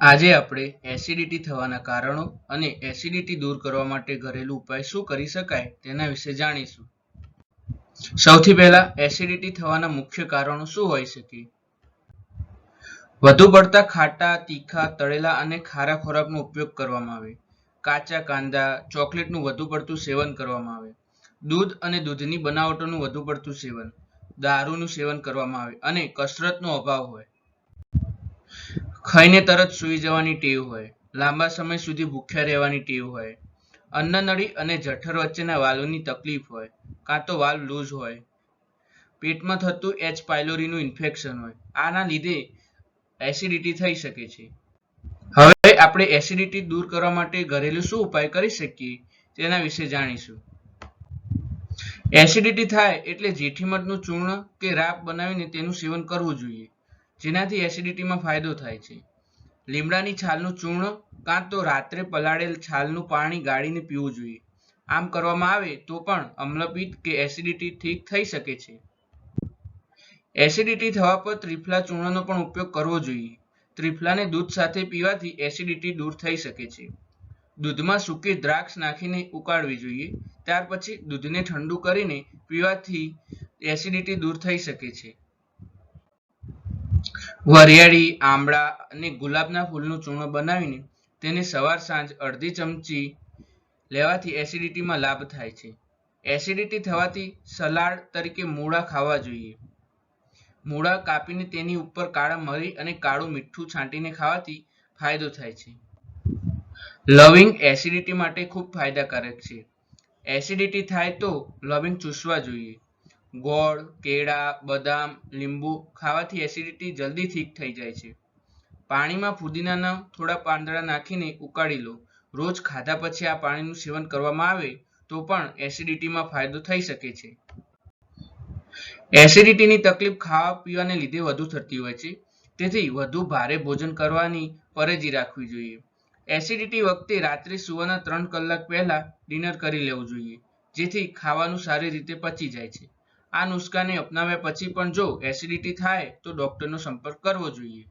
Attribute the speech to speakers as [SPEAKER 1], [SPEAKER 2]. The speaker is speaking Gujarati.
[SPEAKER 1] આજે આપણે એસિડિટી થવાના કારણો અને એસિડિટી દૂર કરવા માટે ઘરેલું ઉપાય શું કરી શકાય તેના વિશે જાણીશું. સૌથી પહેલા એસિડિટી થવાના મુખ્ય કારણો શું હોઈ શકે? વધુ પડતા ખાટા, તીખા, તળેલા અને ખારા ખોરાકનો ઉપયોગ કરવામાં આવે. કાચા કાંદા, ચોકલેટનું વધુ પડતું સેવન કરવામાં આવે. દૂધ અને દૂધની બનાવટોનું વધુ પડતું સેવન. દારૂનું સેવન કરવામાં આવે અને કસરતનો અભાવ હોય. ખાઈને તરત સૂઈ જવાની ટેવ હોય. લાંબા સમય સુધી ભૂખ્યા રહેવાની ટેવ હોય. અન્નનળી અને જઠર વચ્ચેના વાલ્વની તકલીફ હોય, કાં તો વાલ્વ લૂઝ હોય. પેટમાં થતું એચ પાયલોરીનું ઇન્ફેક્શન હોય. આના લીધે એસિડિટી થઈ શકે છે. હવે આપણે એસિડિટી દૂર કરવા માટે ઘરેલું શું ઉપાય કરી શકીએ? તેના વિશે જાણીશું. એસિડિટી થાય એટલે જેઠીમધનું ચૂર્ણ કે રાબ બનાવીને તેનું સેવન કરવું જોઈએ. જેનાથી એસિડિટીમાં ફાયદો થાય છે. લીમડાની છાલનું ચૂર્ણ કાં તો રાત્રે પલાળેલ છાલનું પાણી ગાળીને પીવું જોઈએ. આમ કરવામાં આવે તો પણ અમ્લપિત્ત કે એસિડિટી ઠીક થઈ શકે છે. એસિડિટી થવા પર ત્રિફલા ચૂર્ણનો પણ ઉપયોગ કરવો જોઈએ. ત્રિફલાને દૂધ સાથે પીવાથી એસિડિટી દૂર થઈ શકે છે. દૂધમાં સૂકી દ્રાક્ષ નાખીને ઉકાળવી જોઈએ. ત્યાર પછી દૂધને ઠંડુ કરીને પીવાથી એસિડિટી દૂર થઈ શકે છે. વરિયાળી, આમળા અને ગુલાબના ફૂલનું ચૂર્ણ બનાવીને તેને સવાર સાંજ અડધી ચમચી લેવાથી એસિડિટીમાં લાભ થાય છે. એસિડિટી થવાથી સલાડ તરીકે મૂળા ખાવા જોઈએ. મૂળા કાપીને તેની ઉપર કાળા મરી અને કાળું મીઠું છાંટીને ખાવાથી ફાયદો થાય છે. લવિંગ એસિડિટી માટે ખૂબ ફાયદાકારક છે. એસિડિટી થાય તો લવિંગ ચૂસવા જોઈએ. ગોળ, કેળા, બદામ, લીંબુ ખાવાથી એસિડિટી જલ્દી ઠીક થઈ જાય છે. પાણીમાં ફુદીનાના થોડા પાંદડા નાખીને ઉકાળી લો. રોજ ખાધા પછી આ પાણીનું સેવન કરવામાં આવે તો પણ એસિડિટીમાં ફાયદો થઈ શકે છે. એસિડિટીની તકલીફ ખાવા પીવાને લીધે વધુ થતી હોય છે. તેથી વધુ ભારે ભોજન કરવાની પરેજી રાખવી જોઈએ. એસિડિટી વખતે રાત્રે સુવાના ત્રણ કલાક પહેલા ડિનર કરી લેવું જોઈએ, જેથી ખાવાનું સારી રીતે પચી જાય છે. આ નુસ્ખાને અપનાવ્યા પછી પણ જો એસિડિટી થાય તો ડોક્ટરનો સંપર્ક કરવો જોઈએ.